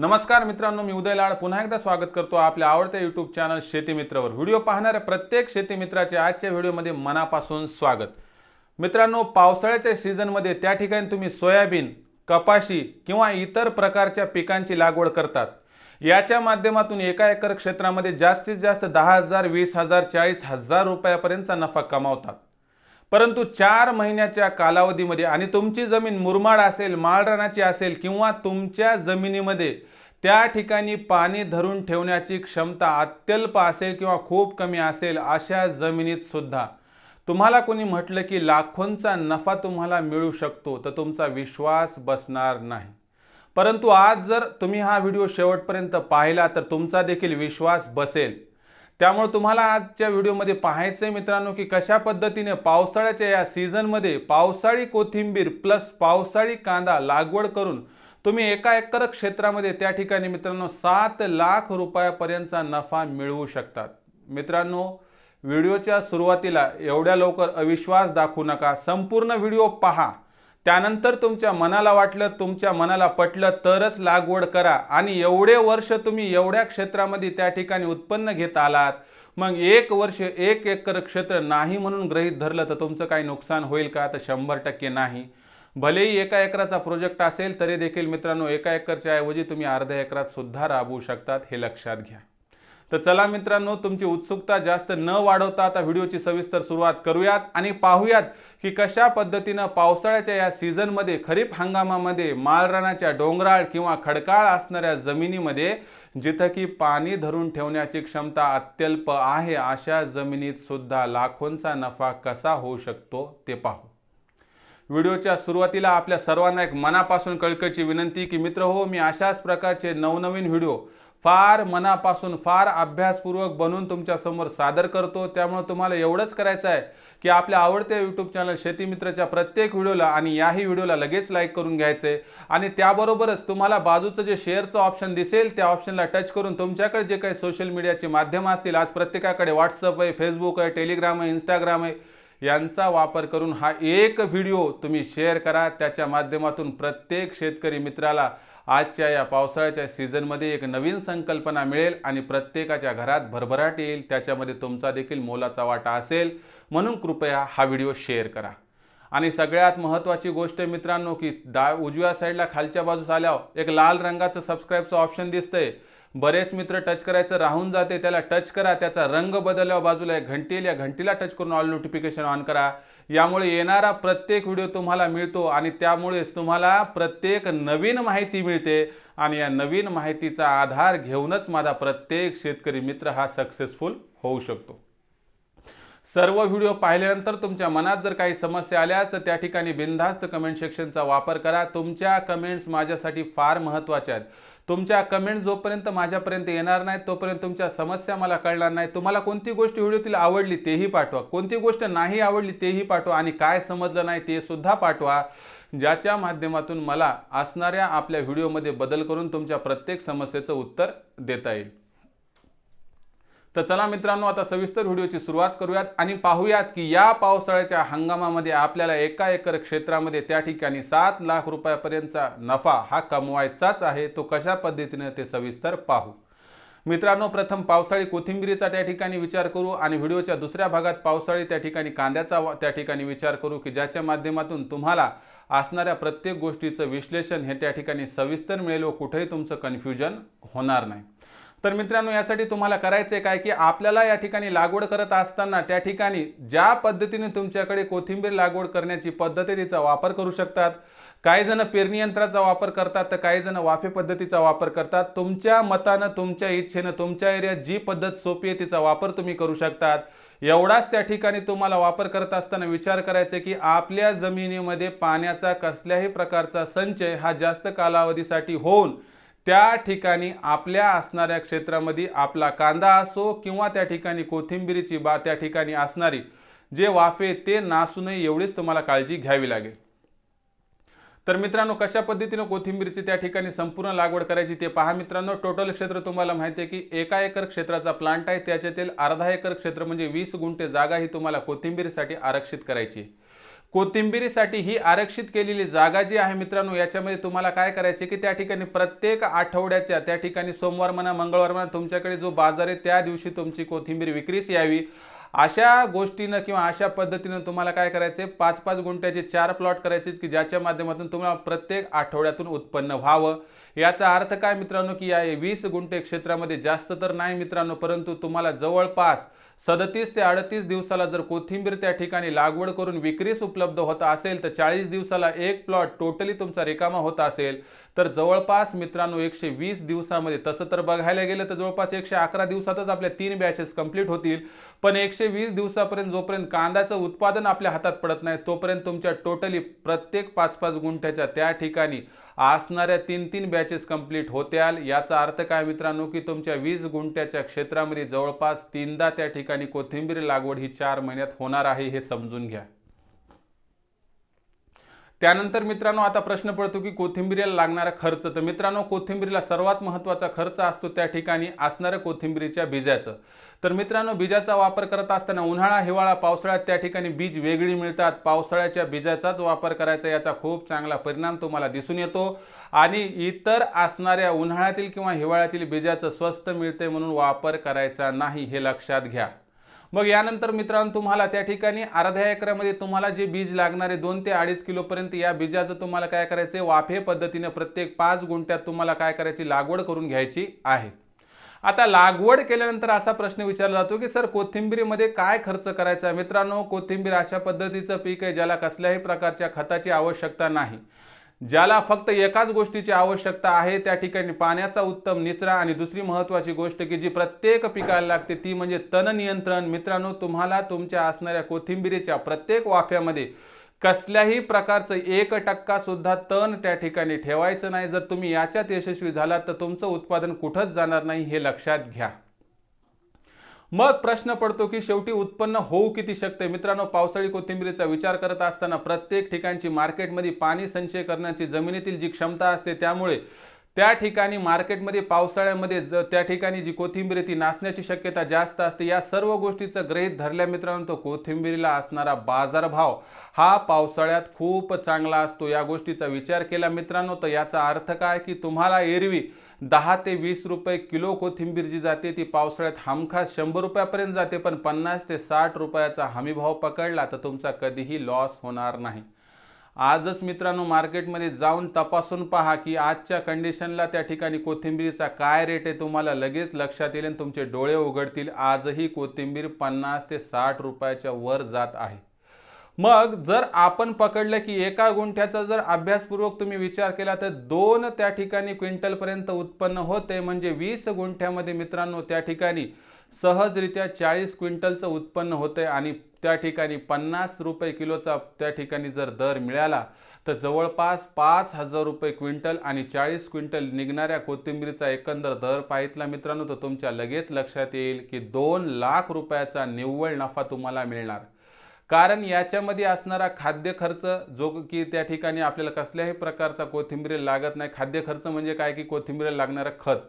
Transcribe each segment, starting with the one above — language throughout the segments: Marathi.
नमस्कार मित्रांनो मी उदय लाड. पुन्हा एकदा स्वागत करतो आपल्या आवडत्या युट्यूब चॅनल शेती मित्रवर. व्हिडिओ पाहणाऱ्या प्रत्येक शेती मित्राचे आजच्या व्हिडिओमध्ये मनापासून स्वागत. मित्रांनो पावसाळ्याच्या सीझनमध्ये त्या ठिकाणी तुम्ही सोयाबीन कपाशी किंवा इतर प्रकारच्या पिकांची लागवड करतात. याच्या माध्यमातून एका एकर क्षेत्रामध्ये जास्तीत जास्त दहा हजार वीस हजार चाळीस हजार रुपयापर्यंतचा नफा कमावतात. परंतु चार महिन्याच्या कालावधीमध्ये आणि तुमची जमीन मुरमाड असेल माळरानाची असेल किंवा तुमच्या जमिनीमध्ये त्या ठिकाणी पाणी धरून ठेवण्याची क्षमता अत्यल्प असेल किंवा खूप कमी असेल अशा जमिनीत सुद्धा तुम्हाला कोणी म्हटलं की लाखोंचा नफा तुम्हाला मिळू शकतो तर तुमचा विश्वास बसणार नाही. परंतु आज जर तुम्ही हा व्हिडिओ शेवटपर्यंत पाहिला तर तुमचा देखील विश्वास बसेल. त्यामुळे तुम्हाला आजच्या व्हिडिओमध्ये पाहायचं आहे मित्रांनो की कशा पद्धतीने पावसाळ्याच्या या सीझनमध्ये पावसाळी कोथिंबीर प्लस पावसाळी कांदा लागवड करून तुम्ही एका एकर क्षेत्रामध्ये त्या ठिकाणी मित्रांनो सात लाख रुपयापर्यंतचा नफा मिळवू शकतात. मित्रांनो व्हिडिओच्या सुरुवातीला एवढ्या लवकर अविश्वास दाखवू नका. संपूर्ण व्हिडिओ पहा. त्यानंतर तुमच्या मनाला वाटलं तुमच्या मनाला पटलं तरच लागवड करा. आणि एवढे वर्ष तुम्ही एवढ्या क्षेत्रामध्ये त्या ठिकाणी उत्पन्न घेत आलात मग एक वर्ष एक एकर क्षेत्र नाही म्हणून गृहीत धरलं तर तुमचं काही नुकसान होईल का? तर शंभर टक्के नाही. भलेही एका एकराचा प्रोजेक्ट असेल तरी देखील मित्रांनो एका एकरच्या ऐवजी तुम्ही अर्ध्या एकरात सुद्धा राबवू शकतात हे लक्षात घ्या. तर चला मित्रांनो तुमची उत्सुकता जास्त न वाढवता आता व्हिडिओची सविस्तर सुरुवात करूयात आणि पाहूयात की कशा पद्धतीनं पावसाळ्याच्या या सीझनमध्ये खरीप हंगामामध्ये माळरानाच्या डोंगराळ किंवा खडकाळ असणाऱ्या जमिनीमध्ये जिथं की पाणी धरून ठेवण्याची क्षमता अत्यल्प आहे अशा जमिनीत सुद्धा लाखोंचा नफा कसा होऊ शकतो ते पाहू. व्हिडिओच्या सुरुवातीला आपल्या सर्वांना एक मनापासून कळकळची विनंती की मित्र हो मी अशाच प्रकारचे नवनवीन व्हिडिओ फार मनापासून फार अभ्यासपूर्वक बनून तुमच्यासमोर सादर करतो. त्यामुळे तुम्हाला एवढंच करायचं आहे की आपल्या आवडत्या यूट्यूब चॅनल शेती मित्रच्या प्रत्येक व्हिडिओला आणि याही व्हिडिओला लगेच लाईक करून घ्यायचं. आहे आणि त्याबरोबरच तुम्हाला बाजूचं जे शेअरचं ऑप्शन दिसेल त्या ऑप्शनला टच करून तुमच्याकडे जे काही सोशल मीडियाचे माध्यम असतील आज प्रत्येकाकडे व्हॉट्सअप आहे फेसबुक आहे टेलिग्राम आहे इंस्टाग्राम आहे यांचा वापर करून हा एक व्हिडिओ तुम्ही शेअर करा. त्याच्या माध्यमातून प्रत्येक शेतकरी मित्राला आजच्या या पावसाळ्याच्या सीझनमध्ये एक नवीन संकल्पना मिळेल आणि प्रत्येकाच्या घरात भरभराट येईल. त्याच्यामध्ये तुमचा देखील मोलाचा वाटा असेल. म्हणून कृपया हा व्हिडिओ शेअर करा. आणि सगळ्यात महत्त्वाची गोष्ट मित्रांनो की डा उजव्या साईडला खालच्या बाजूस आल्यावर एक लाल रंगाचं सबस्क्राईबचं ऑप्शन दिसतंय. बरेच मित्र टच करायचं राहून जाते त्याला टच करा त्याचा रंग बदलल्यावर बाजूला एक घंटी येईल या घंटीला टच करून ऑल नोटिफिकेशन ऑन करा. यामुळे येणारा प्रत्येक व्हिडिओ तुम्हाला मिळतो आणि त्यामुळेच तुम्हाला प्रत्येक नवीन माहिती मिळते. आणि या नवीन माहितीचा आधार घेऊनच माझा प्रत्येक शेतकरी मित्र हा सक्सेसफुल होऊ शकतो. सर्व व्हिडिओ पाहिल्यानंतर तुमच्या मनात जर काही समस्या आल्या तर त्या ठिकाणी बिनधास्त कमेंट सेक्शनचा वापर करा. तुमच्या कमेंट्स माझ्यासाठी फार महत्त्वाच्या आहेत. तुमच्या कमेंट जोपर्यंत माझ्यापर्यंत येणार नाही तोपर्यंत तुमच्या समस्या मला कळणार नाही तुम्हाला कोणती गोष्ट व्हिडिओतील आवडली तेही पाठवा. कोणती गोष्ट नाही आवडली तेही पाठवा आणि काय समजलं नाही ते सुद्धा पाठवा ज्याच्या माध्यमातून मला असणाऱ्या आपल्या व्हिडिओमध्ये बदल करून तुमच्या प्रत्येक समस्येचं उत्तर देता येईल. तर चला मित्रांनो आता सविस्तर व्हिडिओची सुरुवात करूयात आणि पाहूयात की या पावसाळ्याच्या हंगामामध्ये आपल्याला एका एकर क्षेत्रामध्ये त्या ठिकाणी सात लाख रुपयापर्यंतचा नफा हा कमवायचाच आहे. तो कशा पद्धतीने ते सविस्तर पाहू. मित्रांनो प्रथम पावसाळी कोथिंबिरीचा त्या ठिकाणी विचार करू आणि व्हिडिओच्या दुसऱ्या भागात पावसाळी त्या ठिकाणी कांद्याचा त्या ठिकाणी विचार करू की ज्याच्या माध्यमातून तुम्हाला असणाऱ्या प्रत्येक गोष्टीचं विश्लेषण हे त्या ठिकाणी सविस्तर मिळेल व कुठेही तुमचं कन्फ्युजन होणार नाही. तर मित्रांनो यासाठी तुम्हाला करायचं आहे काय की आपल्याला या ठिकाणी लागवड करत असताना त्या ठिकाणी ज्या पद्धतीने तुमच्याकडे कोथिंबीर लागवड करण्याची पद्धत आहे तिचा वापर करू शकतात काही जण पेरणी यंत्राचा वापर करतात तर काही जण वाफे पद्धतीचा वापर करतात. तुमच्या मतानं तुमच्या इच्छेनं तुमच्या एरियात जी पद्धत सोपी आहे तिचा वापर तुम्ही करू शकतात. एवढाच त्या ठिकाणी तुम्हाला वापर करत असताना विचार करायचा की आपल्या जमिनीमध्ये पाण्याचा कसल्याही प्रकारचा संचय हा जास्त कालावधीसाठी होऊन त्या ठिकाणी आपल्या असणाऱ्या क्षेत्रामध्ये आपला कांदा असो किंवा त्या ठिकाणी कोथिंबिरीची बा त्या ठिकाणी असणारी जे वाफे ते नासू नये एवढीच तुम्हाला काळजी घ्यावी लागेल. तर मित्रांनो कशा पद्धतीनं कोथिंबीरची त्या ठिकाणी संपूर्ण लागवड करायची ते पहा मित्रांनो. टोटल क्षेत्र तुम्हाला माहिती आहे की एका एकर क्षेत्राचा प्लांट आहे त्याच्यातील अर्धा एकर क्षेत्र म्हणजे वीस गुंठे जागा ही तुम्हाला कोथिंबीरीसाठी आरक्षित करायची कोथिंबिरीसाठी ही आरक्षित केलेली जागा जी आहे मित्रांनो याच्यामध्ये तुम्हाला काय करायचे की त्या ठिकाणी प्रत्येक आठवड्याच्या त्या ठिकाणी सोमवार म्हणा मंगळवार म्हणा तुमच्याकडे जो बाजार आहे त्या दिवशी तुमची कोथिंबीर विक्रीस यावी. अशा गोष्टीनं किंवा अशा पद्धतीनं तुम्हाला काय करायचे पाच पाच गुंठ्याचे चार प्लॉट करायचे की ज्याच्या माध्यमातून तुम्हाला प्रत्येक आठवड्यातून उत्पन्न व्हावं. याचा अर्थ काय मित्रांनो की या वीस गुंठे क्षेत्रामध्ये जास्त तर नाही मित्रांनो परंतु तुम्हाला जवळपास सदतीस ते अडतीस दिवसाला जर कोथिंबीर त्या ठिकाणी लागवड करून विक्रीस उपलब्ध होत असेल तर चाळीस दिवसाला एक प्लॉट टोटली तुमचा रिकामा होत असेल. तर जवळपास मित्रांनो एकशे वीस दिवसामध्ये तसं तर बघायला गेलं तर जवळपास एकशे अकरा दिवसातच आपल्या तीन बॅचेस कंप्लीट होतील. पण एकशे वीस दिवसापर्यंत जोपर्यंत कांद्याचं उत्पादन आपल्या हातात पडत नाही तोपर्यंत तुमच्या टोटली प्रत्येक पाच पाच गुंठ्याच्या त्या ठिकाणी असणाऱ्या तीन तीन बॅचेस कंप्लीट होत्याल. याचा अर्थ काय मित्रांनो की तुमच्या वीज गुंट्याच्या क्षेत्रामध्ये जवळपास तीनदा त्या ठिकाणी कोथिंबीर लागवड ही चार महिन्यात होणार आहे हे समजून घ्या. त्यानंतर मित्रांनो आता प्रश्न पडतो की कोथिंबीरीला लागणारा खर्च. तर मित्रांनो कोथिंबीरीला सर्वात महत्त्वाचा खर्च असतो त्या ठिकाणी असणाऱ्या कोथिंबीरीच्या बीजाचं. तर मित्रांनो बीजाचा वापर करत असताना उन्हाळा हिवाळा पावसाळ्यात त्या ठिकाणी बीज वेगळी मिळतात. पावसाळ्याच्या बीजाचाच वापर करायचा याचा खूप चांगला परिणाम तुम्हाला दिसून येतो. आणि इतर असणाऱ्या उन्हाळ्यातील किंवा हिवाळ्यातील बीजाचं स्वस्त मिळते म्हणून वापर करायचा नाही हे लक्षात घ्या. मग यानंतर मित्रांनो तुम्हाला त्या ठिकाणी अर्ध्या एकरामध्ये तुम्हाला जे बीज लागणारे दोन ते अडीच किलोपर्यंत या बीजाचं तुम्हाला काय करायचे वाफे पद्धतीने प्रत्येक पाच गुंठ्यात तुम्हाला काय करायची? लागवड करून घ्यायची आहे. आता लागवड केल्यानंतर असा प्रश्न विचारला जातो की सर कोथिंबीरीमध्ये काय खर्च करायचा मित्रांनो कोथिंबीर अशा पद्धतीचं पीक आहे ज्याला कसल्याही प्रकारच्या खताची आवश्यकता नाही. ज्याला फक्त एकाच गोष्टीची आवश्यकता आहे त्या ठिकाणी पाण्याचा उत्तम निचरा आणि दुसरी महत्त्वाची गोष्ट की जी प्रत्येक पिकाला लागते ती म्हणजे तण नियंत्रण. मित्रांनो तुम्हाला तुमच्या असणाऱ्या कोथिंबीरीच्या प्रत्येक वाफ्यामध्ये कसल्याही प्रकारचं एक टक्का सुद्धा तण त्या ठिकाणी ठेवायचं नाही. जर तुम्ही याच्यात यशस्वी झालात तर तुमचं उत्पादन कुठंच जाणार नाही हे लक्षात घ्या. मग प्रश्न पडतो की शेवटी उत्पन्न होऊ किती शकते? मित्रांनो पावसाळी कोथिंबिरीचा विचार करत असताना प्रत्येक ठिकाणची मार्केटमध्ये पाणी संचय करण्याची जमिनीतील जी क्षमता असते त्यामुळे त्या ठिकाणी मार्केटमध्ये पावसाळ्यामध्ये ज त्या ठिकाणी जी कोथिंबीर ती नाचण्याची शक्यता जास्त असते. या सर्व गोष्टीचं ग्रहित धरल्या मित्रांनो तो कोथिंबीरीला असणारा बाजारभाव हा पावसाळ्यात खूप चांगला असतो. या गोष्टीचा विचार केला मित्रांनो तर याचा अर्थ काय? की तुम्हाला एरवी दहा ते वीस रुपये किलो कोथिंबीर जी जाते ती पावसाळ्यात हमखास शंभर रुपयापर्यंत जाते पण पन्नास ते साठ रुपयाचा हमीभाव पकडला तर तुमचा कधीही लॉस होणार नाही. आजच मित्रांनो मार्केटमध्ये जाऊन तपासून पहा की आजच्या कंडिशनला त्या ठिकाणी कोथिंबीरीचा काय रेट आहे तुम्हाला लगेच लक्षात येईल आणि तुमचे डोळे उघडतील. आजही कोथिंबीर पन्नास ते साठ रुपयाच्या वर जात आहे. मग जर आपण पकडलं की एका गुंठ्याचा जर अभ्यासपूर्वक तुम्ही विचार केला तर दोन त्या ठिकाणी क्विंटलपर्यंत उत्पन्न होते. म्हणजे वीस गुंठ्यामध्ये मित्रांनो त्या ठिकाणी सहजरित्या चाळीस क्विंटलचं उत्पन्न होतंय आणि त्या ठिकाणी पन्नास रुपये किलोचा त्या ठिकाणी जर दर मिळाला तर जवळपास पाच हजार रुपये क्विंटल आणि चाळीस क्विंटल निघणाऱ्या कोथिंबीरीचा एकंदर दर पाहितला मित्रांनो. तर तुमच्या लगेच लक्षात येईल की दोन लाख रुपयाचा निव्वळ नफा तुम्हाला मिळणार. कारण याच्यामध्ये असणारा खाद्य खर्च जो की त्या ठिकाणी आपल्याला कसल्याही प्रकारचा कोथिंबीर लागत नाही. खाद्य खर्च म्हणजे काय? की कोथिंबीर लागणारं खत.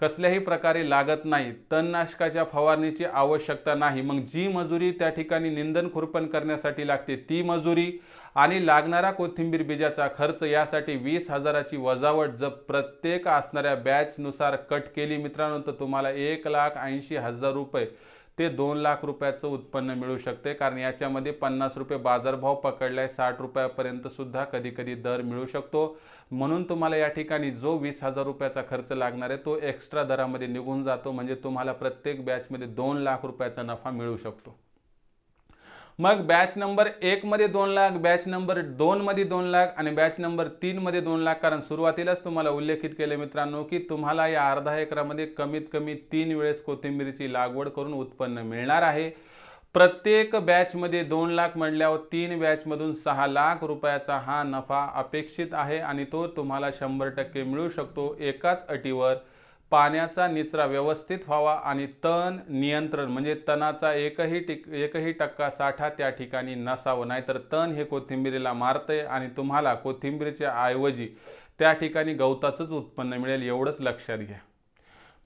कसल्याही प्रकारे लागत नाही तणनाशकाच्या फवारणीची आवश्यकता नाही. मग जी मजुरी त्या ठिकाणी निंदन खुरपण करण्यासाठी लागते ती मजुरी आणि लागणारा कोथिंबीर बीजाचा खर्च यासाठी वीस हजाराची वजावट जर प्रत्येक असणाऱ्या बॅचनुसार कट केली मित्रांनो तर तुम्हाला एक लाख ऐंशी हजार रुपये ते दोन लाख रुपयाचं उत्पन्न मिळू शकते. कारण याच्यामध्ये पन्नास रुपये बाजारभाव पकडलाय साठ रुपयापर्यंत सुद्धा कधी कधी दर मिळू शकतो. म्हणून तुम्हाला या ठिकाणी जो वीस हजार रुपयाचा खर्च लागणार आहे तो एक्स्ट्रा दरामध्ये निघून जातो. म्हणजे तुम्हाला प्रत्येक बॅचमध्ये दोन लाख रुपयाचा नफा मिळू शकतो. मग बॅच नंबर एक मध्ये दोन लाख बॅच नंबर दोन मध्ये दोन लाख आणि बॅच नंबर तीन मध्ये दोन लाख. कारण सुरुवातीलाच तुम्हाला उल्लेखित केले मित्रांनो की तुम्हाला या अर्धा एकरामध्ये कमीत कमी तीन वेळेस कोथिंबीरीची लागवड करून उत्पन्न मिळणार आहे. प्रत्येक बॅचमध्ये दोन लाख म्हणल्यावर तीन बॅचमधून सहा लाख रुपयाचा हा नफा अपेक्षित आहे आणि तो तुम्हाला शंभर टक्के मिळू शकतो. एकाच अटीवर पाण्याचा निचरा व्यवस्थित व्हावा आणि तण नियंत्रण म्हणजे तणाचा एकही टिक एकही टक्का साठा त्या ठिकाणी नसावं. नाहीतर तण हे कोथिंबिरीला मारतंय आणि तुम्हाला कोथिंबीरीच्या ऐवजी त्या ठिकाणी गवताचंच उत्पन्न मिळेल एवढंच लक्षात घ्या.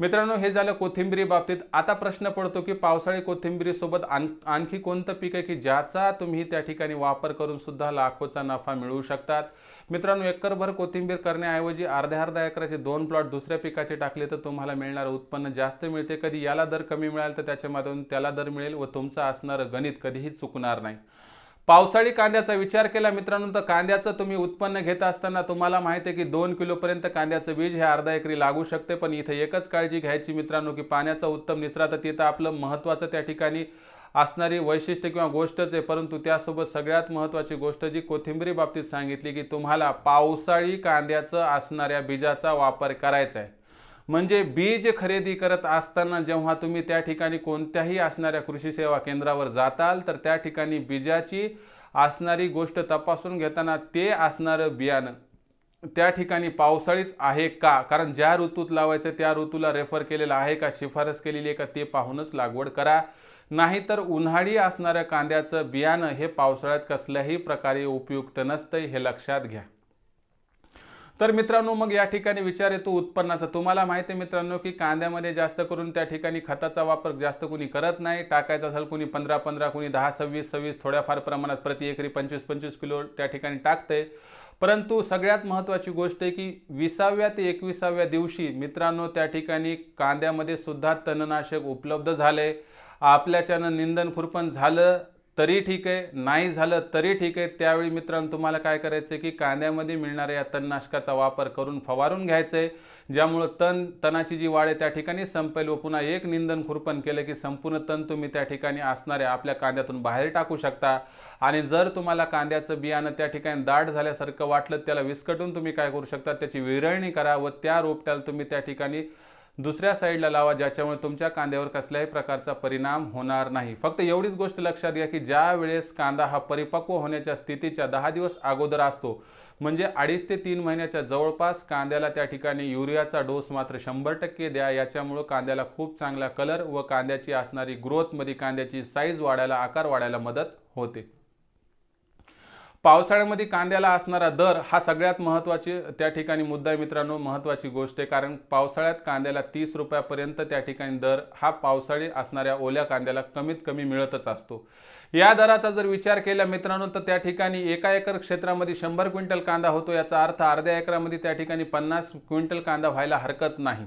मित्रांनो हे झालं कोथिंबिरी बाबतीत. आता प्रश्न पडतो की पावसाळी कोथिंबिरीसोबत आण आणखी कोणतं पीक आहे की ज्याचा तुम्ही त्या ठिकाणी वापर करून सुद्धा लाखोचा नफा मिळवू शकतात? मित्रांनो एकरभर कोथिंबीर करण्याऐवजी अर्ध्या अर्ध्या एकराचे दोन प्लॉट दुसऱ्या पिकाचे टाकले तर तुम्हाला मिळणारं उत्पन्न जास्त मिळते. कधी याला दर कमी मिळाल तर त्याच्यामधून त्याला दर मिळेल व तुमचं असणारं गणित कधीही चुकणार नाही. पावसाळी कांद्याचा विचार केला मित्रांनो तर कांद्याचं तुम्ही उत्पन्न घेत असताना तुम्हाला माहिती आहे की दोन किलोपर्यंत कांद्याचं बीज हे अर्धा एकरी लागू शकते. पण इथं एकच काळजी घ्यायची मित्रांनो की पाण्याचा उत्तम निचरा तर तिथं आपलं महत्त्वाचं त्या ठिकाणी असणारी वैशिष्ट्य किंवा गोष्टच आहे. परंतु त्यासोबत सगळ्यात महत्त्वाची गोष्ट जी कोथिंबीरी बाबतीत सांगितली की तुम्हाला पावसाळी कांद्याचं असणाऱ्या बीजाचा वापर करायचा आहे. म्हणजे बीज खरेदी करत असताना जेव्हा तुम्ही त्या ठिकाणी कोणत्याही असणाऱ्या कृषी सेवा केंद्रावर जाताल तर त्या ठिकाणी बीजाची असणारी गोष्ट तपासून घेताना ते असणारं बियाणं. त्या ठिकाणी पावसाळीच आहे का? कारण ज्या ऋतूत लावायचं त्या ऋतूला रेफर केलेलं आहे का? शिफारस केलेली आहे का? ते पाहूनच लागवड करा. नाहीतर उन्हाळी असणाऱ्या कांद्याचं बियाणं हे पावसाळ्यात कसल्याही प्रकारे उपयुक्त नसतं हे लक्षात घ्या. तर मित्रांनो मग या ठिकाणी विचार येतो उत्पन्नाचा. तुम्हाला माहिती आहे मित्रांनो की कांद्यामध्ये जास्त करून त्या ठिकाणी खताचा वापर जास्त कुणी करत नाही. टाकायचा असेल कुणी पंधरा पंधरा कुणी दहा सव्वीस सव्वीस थोड्याफार प्रमाणात प्रति एकरी पंचवीस पंचवीस किलो त्या ठिकाणी टाकते परंतु सगळ्यात महत्त्वाची गोष्ट आहे की विसाव्या ते एकविसाव्या दिवशी मित्रांनो त्या ठिकाणी कांद्यामध्ये सुद्धा तणनाशक उपलब्ध झाले आपल्याच्यानं निंदन खुरपण झालं. तरी ठीक आहे नाही झालं तरी ठीक आहे. त्यावेळी मित्रांनो तुम्हाला काय करायचं आहे की कांद्यामध्ये मिळणाऱ्या या तणनाशकाचा वापर करून फवारून घ्यायचं आहे ज्यामुळं तण तणाची जी वाढ आहे त्या ठिकाणी संपेल व पुन्हा एक निंदन खुरपण केलं की संपूर्ण तण तुम्ही त्या ठिकाणी असणाऱ्या आपल्या कांद्यातून बाहेर टाकू शकता. आणि जर तुम्हाला कांद्याचं बियाणं त्या ठिकाणी दाट झाल्यासारखं वाटलं त्याला विस्कटून तुम्ही काय करू शकता? त्याची विरळणी करा व त्या रोपट्याला तुम्ही त्या ठिकाणी दुसऱ्या साईडला लावा ज्याच्यामुळे तुमच्या कांद्यावर कसल्याही प्रकारचा परिणाम होणार नाही. फक्त एवढीच गोष्ट लक्षात घ्या की ज्या वेळेस कांदा हा परिपक्व होण्याच्या स्थितीच्या दहा दिवस अगोदर असतो म्हणजे अडीच ते तीन महिन्याच्या जवळपास कांद्याला त्या ठिकाणी युरियाचा डोस मात्र शंभर टक्के द्या. याच्यामुळं कांद्याला खूप चांगला कलर व कांद्याची असणारी ग्रोथमध्ये कांद्याची साईज वाढायला आकार वाढायला मदत होते. पावसाळ्यामध्ये कांद्याला असणारा दर हा सगळ्यात महत्त्वाची त्या ठिकाणी मुद्दा आहे मित्रांनो महत्त्वाची गोष्ट आहे. कारण पावसाळ्यात कांद्याला तीस रुपयापर्यंत त्या ठिकाणी दर हा पावसाळी असणाऱ्या ओल्या कांद्याला कमीत कमी मिळतच असतो. या दराचा जर विचार केला मित्रांनो तर त्या ठिकाणी एका एकर क्षेत्रामध्ये शंभर क्विंटल कांदा होतो. याचा अर्थ अर्ध्या एकरामध्ये त्या ठिकाणी पन्नास क्विंटल कांदा व्हायला हरकत नाही.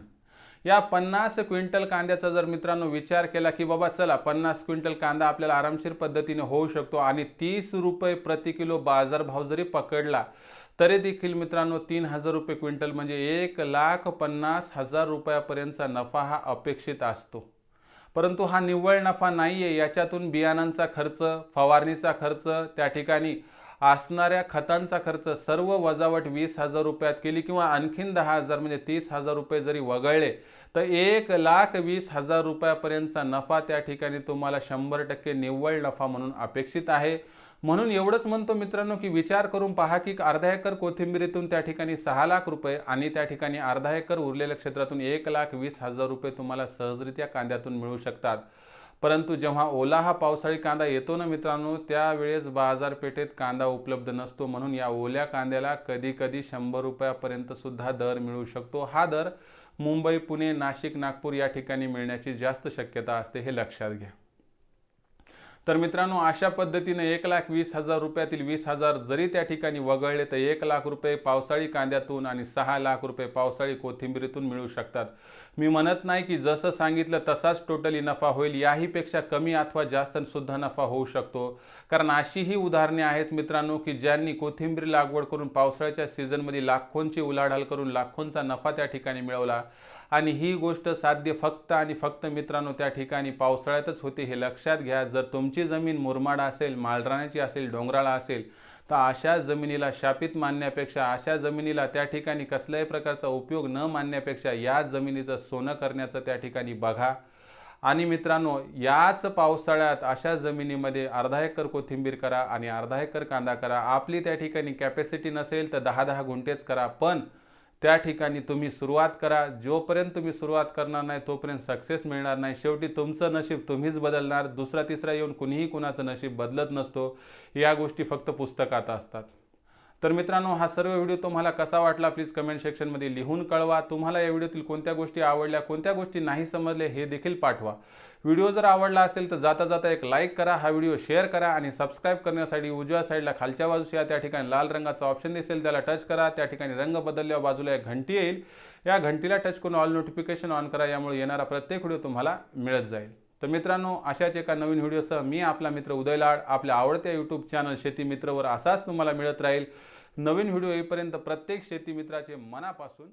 या पन्नास क्विंटल कांद्याचा जर मित्रांनो विचार केला की बाबा चला पन्नास क्विंटल कांदा आपल्याला आरामशीर पद्धतीने होऊ शकतो आणि तीस रुपये प्रति किलो बाजारभाव जरी पकडला तरी देखील मित्रांनो तीन हजार रुपये क्विंटल म्हणजे एक लाख पन्नास हजार रुपयापर्यंतचा नफा हा अपेक्षित असतो. परंतु हा निव्वळ नफा नाही आहे याच्यातून बियाणांचा खर्च फवारणीचा खर्च त्या ठिकाणी असणाऱ्या खतांचा खर्च सर्व वजावट वीस हजार रुपयात केली किंवा आणखीन दहा हजार म्हणजे तीस हजार रुपये जरी वगळले तर एक लाख वीस हजार रुपयापर्यंतचा नफा त्या ठिकाणी तुम्हाला शंभर टक्के निव्वळ नफा म्हणून अपेक्षित आहे. म्हणून एवढंच म्हणतो मित्रांनो की विचार करून पहा की अर्धा एकर कोथिंबिरीतून त्या ठिकाणी सहा लाख रुपये आणि त्या ठिकाणी अर्धा एकर उरलेल्या क्षेत्रातून एक लाख वीस हजार रुपये तुम्हाला सहजरित्या कांद्यातून मिळू शकतात. परंतु जेव्हा ओला हा पावसाळी कांदा येतो ना मित्रांनो त्यावेळेस बाजारपेठेत कांदा उपलब्ध नसतो म्हणून या ओल्या कांद्याला कधी कधी शंभर रुपयापर्यंत सुद्धा दर मिळू शकतो. हा दर मुंबई पुणे नाशिक नागपूर या ठिकाणी मिळण्याची जास्त शक्यता असते हे लक्षात घ्या. तर मित्रांनो अशा पद्धतीने एक लाख वीस हजार रुपयातील वीस हजार जरी त्या ठिकाणी वगळले तर एक लाख रुपये पावसाळी कांद्यातून आणि सहा लाख रुपये पावसाळी कोथिंबीरीतून मिळू शकतात. मी म्हणत नाही की जसं सांगितलं तसाच टोटली नफा होईल. याहीपेक्षा कमी अथवा जास्त सुद्धा नफा होऊ शकतो. कारण अशीही उदाहरणे आहेत मित्रांनो की ज्यांनी कोथिंबीर लागवड करून पावसाळ्याच्या सीझनमध्ये लाखोंची उलाढाल करून लाखोंचा नफा त्या ठिकाणी मिळवला. आणि ही गोष्ट साध्य फक्त आणि फक्त मित्रांनो त्या ठिकाणी पावसाळ्यातच होते हे लक्षात घ्या. जर तुमची जमीन मुरमाड असेल मालराण्याची असेल डोंगराळा असेल तर अशा जमिनीला शापित मानण्यापेक्षा अशा जमिनीला त्या ठिकाणी कसल्याही प्रकारचा उपयोग न मानण्यापेक्षा या जमिनीचं सोनं करण्याचं त्या ठिकाणी बघा. आणि मित्रांनो याच पावसाळ्यात अशा जमिनीमध्ये अर्धा एकर कोथिंबीर करा आणि अर्धा एकर कांदा करा. आपली त्या ठिकाणी कॅपॅसिटी नसेल तर दहा दहा गुंठेच करा. पण त्या ठिकाणी तुम्ही सुरुवात करा. जोपर्यंत तुम्ही सुरुवात करणार नाही तोपर्यंत सक्सेस मिळणार नाही. शेवटी तुमचं नशीब तुम्हीच बदलणार. दुसरा तिसरा येऊन कुणीही कुणाचं नशीब बदलत नसतो. या गोष्टी फक्त पुस्तकात असतात. तर मित्रांनो हा सर्व व्हिडिओ तुम्हाला कसा वाटला प्लीज कमेंट सेक्शनमध्ये लिहून कळवा. तुम्हाला या व्हिडिओतील कोणत्या गोष्टी आवडल्या कोणत्या गोष्टी नाही समजले हे देखील पाठवा. व्हिडिओ जर आवडला असेल तर जाता जाता एक लाईक करा हा व्हिडिओ शेअर करा आणि सबस्क्राईब करण्यासाठी उजव्या साईडला खालच्या बाजूच्या त्या ठिकाणी लाल रंगाचा ऑप्शन दिसेल त्याला टच करा त्या ठिकाणी रंग बदलल्यावर बाजूला एक घंटी येईल. या घंटीला टच करून ऑल नोटिफिकेशन ऑन करा यामुळे येणारा प्रत्येक व्हिडिओ तुम्हाला मिळत जाईल. तर मित्रांनो अशाच एका नवीन व्हिडिओसह मी आपला मित्र उदय लाड आपल्या आवडत्या यूट्यूब चॅनल शेती मित्रवर असाच तुम्हाला मिळत राहील. नवीन व्हिडिओ येईपर्यंत प्रत्येक शेती मित्राचे मनापासून